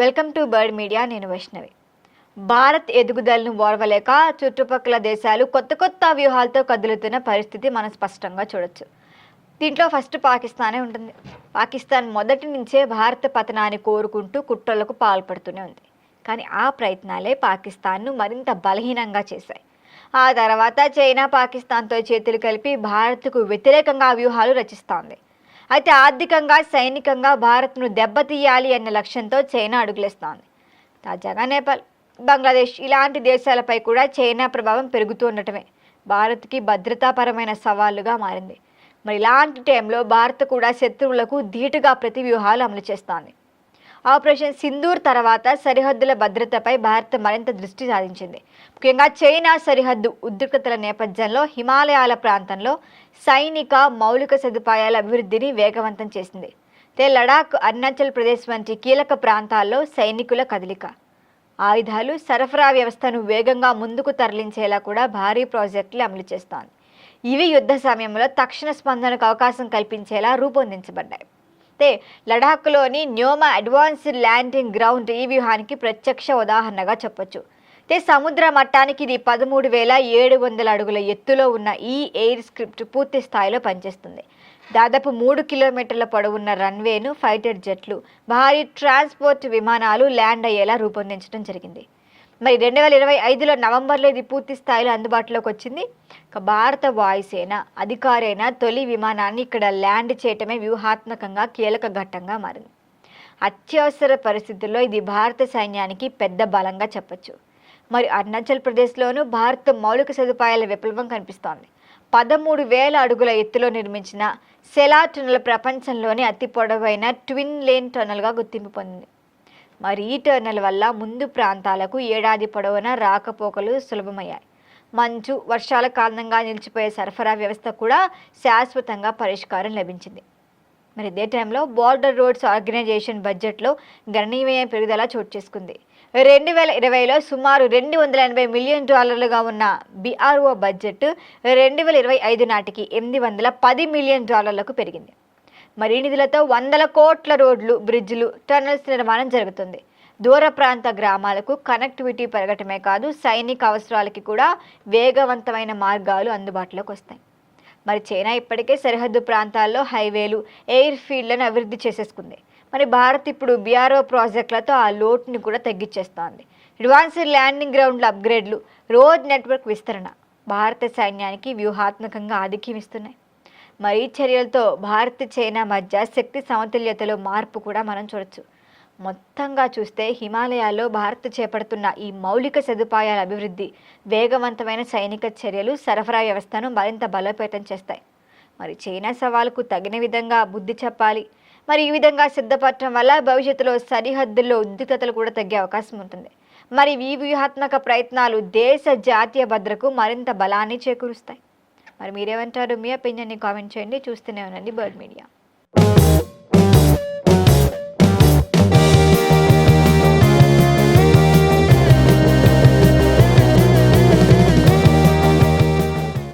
Welcome to bird media నేను వైష్ణవి. భారత్ ఎదుగుదలను ఓర్వలేక చుట్టుపక్కల దేశాలు కొత్త కొత్త వ్యూహాలతో కదులుతున్న పరిస్థితి మనం స్పష్టంగా చూడొచ్చు. దీంట్లో ఫస్ట్ పాకిస్తానే ఉంటుంది. పాకిస్తాన్ మొదటి నుంచే భారత పతనాన్ని కోరుకుంటూ కుట్రలకు పాల్పడుతూనే ఉంది. కానీ ఆ ప్రయత్నాలే పాకిస్తాన్ను మరింత బలహీనంగా చేశాయి. ఆ తర్వాత చైనా పాకిస్తాన్తో చేతులు కలిపి భారత్కు వ్యతిరేకంగా వ్యూహాలు రచిస్తోంది. అయితే ఆర్థికంగా సైనికంగా భారత్ను దెబ్బతీయాలి అన్న లక్ష్యంతో చైనా అడుగులేస్తోంది. తాజాగా నేపాల్ బంగ్లాదేశ్ ఇలాంటి దేశాలపై కూడా చైనా ప్రభావం పెరుగుతూ ఉండటమే భారత్కి భద్రతాపరమైన సవాలుగా మారింది. మరి ఇలాంటి టైంలో భారత్ కూడా శత్రువులకు ధీటుగా ప్రతి వ్యూహాలు అమలు చేస్తోంది. ఆపరేషన్ సింధూర్ తర్వాత సరిహద్దుల భద్రతపై భారత్ మరింత దృష్టి సారించింది ముఖ్యంగా చైనా సరిహద్దు ఉద్రిక్తతల నేపథ్యంలో హిమాలయాల ప్రాంతంలో సైనిక మౌలిక సదుపాయాల అభివృద్ధిని వేగవంతం చేసింది. తే లడాక్ అరుణాచల్ ప్రదేశ్ వంటి కీలక ప్రాంతాల్లో సైనికుల కదలిక. ఆయుధాలు సరఫరా వ్యవస్థను వేగంగా ముందుకు తరలించేలా కూడా భారీ ప్రాజెక్టులు అమలు చేస్తోంది. ఇవి యుద్ధ సమయంలో తక్షణ స్పందనకు అవకాశం కల్పించేలా రూపొందించబడ్డాయి. అయితే లడాఖ్లోని న్యోమా అడ్వాన్స్డ్ ల్యాండింగ్ గ్రౌండ్ ఈ వ్యూహానికి ప్రత్యక్ష ఉదాహరణగా చెప్పొచ్చు. అయితే సముద్ర మట్టానికి ఇది పదమూడు వేల ఏడు వందల అడుగుల ఎత్తులో ఉన్న ఈ ఎయిర్ స్క్రిప్ట్ పూర్తి స్థాయిలో పనిచేస్తుంది. దాదాపు మూడు కిలోమీటర్ల పొడవున్న రన్వేను ఫైటర్ జెట్లు భారీ ట్రాన్స్పోర్ట్ విమానాలు ల్యాండ్ అయ్యేలా రూపొందించడం జరిగింది. మరి రెండు వేల ఇరవై ఐదులో నవంబర్లో ఇది పూర్తి స్థాయిలో అందుబాటులోకి వచ్చింది. భారత వాయుసేన అధికారైన తొలి విమానాన్ని ఇక్కడ ల్యాండ్ చేయటమే వ్యూహాత్మకంగా కీలక ఘట్టంగా మారింది. అత్యవసర పరిస్థితుల్లో ఇది భారత సైన్యానికి పెద్ద బలంగా చెప్పచ్చు. మరి అరుణాచల్ ప్రదేశ్లోనూ భారత్ మౌలిక సదుపాయాల విప్లవం కనిపిస్తోంది. పదమూడు వేల అడుగుల ఎత్తులో నిర్మించిన సెలా టనల్ ప్రపంచంలోనే అతి పొడవైన ట్విన్ లేన్ టనల్గా గుర్తింపు పొందింది. మరి ఈ టర్నల్ వల్ల ముందు ప్రాంతాలకు ఏడాది పొడవునా రాకపోకలు సులభమయ్యాయి. మంచు వర్షాల కారణంగా నిలిచిపోయే సరఫరా వ్యవస్థ కూడా శాశ్వతంగా పరిష్కారం లభించింది. మరి ఇదే టైంలో బార్డర్ రోడ్స్ ఆర్గనైజేషన్ బడ్జెట్లో గణనీయమైన పెరుగుదల చోటు చేసుకుంది. రెండు వేల ఇరవైలో సుమారు రెండు వందల ఎనభై మిలియన్ డాలర్లుగా ఉన్న బీఆర్ఓ బడ్జెట్ రెండు వేల ఇరవై ఐదు నాటికి ఎనిమిది వందల పది మిలియన్ డాలర్లకు పెరిగింది. మరి నిధులతో వందల కోట్ల రోడ్లు బ్రిడ్జ్లు టన్నల్స్ నిర్మాణం జరుగుతుంది. దూర ప్రాంత గ్రామాలకు కనెక్టివిటీ పెరగటమే కాదు సైనిక అవసరాలకి కూడా వేగవంతమైన మార్గాలు అందుబాటులోకి వస్తాయి. మరి చైనా ఇప్పటికే సరిహద్దు ప్రాంతాల్లో హైవేలు ఎయిర్ ఫీల్డ్లను అభివృద్ధి చేసేసుకుంది. మరి భారత్ ఇప్పుడు బీఆర్ఓ ప్రాజెక్టులతో ఆ లోటుని కూడా తగ్గించేస్తోంది అడ్వాన్స్డ్ ల్యాండింగ్ గ్రౌండ్ల అప్గ్రేడ్లు రోడ్ నెట్వర్క్ విస్తరణ భారత సైన్యానికి వ్యూహాత్మకంగా ఆధిక్యం ఇస్తున్నాయి. మరి ఈ చర్యలతో భారత్ చైనా మధ్య శక్తి సమతుల్యతలో మార్పు కూడా మనం చూడొచ్చు. మొత్తంగా చూస్తే హిమాలయాల్లో భారత్ చేపడుతున్న ఈ మౌలిక సదుపాయాల అభివృద్ధి వేగవంతమైన సైనిక చర్యలు సరఫరా వ్యవస్థను మరింత బలోపేతం చేస్తాయి. మరి చైనా సవాలుకు తగిన విధంగా బుద్ధి చెప్పాలి. మరి ఈ విధంగా సిద్ధపడటం వల్ల భవిష్యత్తులో సరిహద్దుల్లో ఉద్రిక్తతలు కూడా తగ్గే అవకాశం ఉంటుంది. మరి ఈ వ్యూహాత్మక ప్రయత్నాలు దేశ జాతీయ భద్రకు మరింత బలాన్ని చేకూరుస్తాయి. మరి మీరేమంటారు మీ ఒపీనియన్ని కామెంట్ చేయండి. చూస్తూనే ఉండండి బర్డ్ మీడియా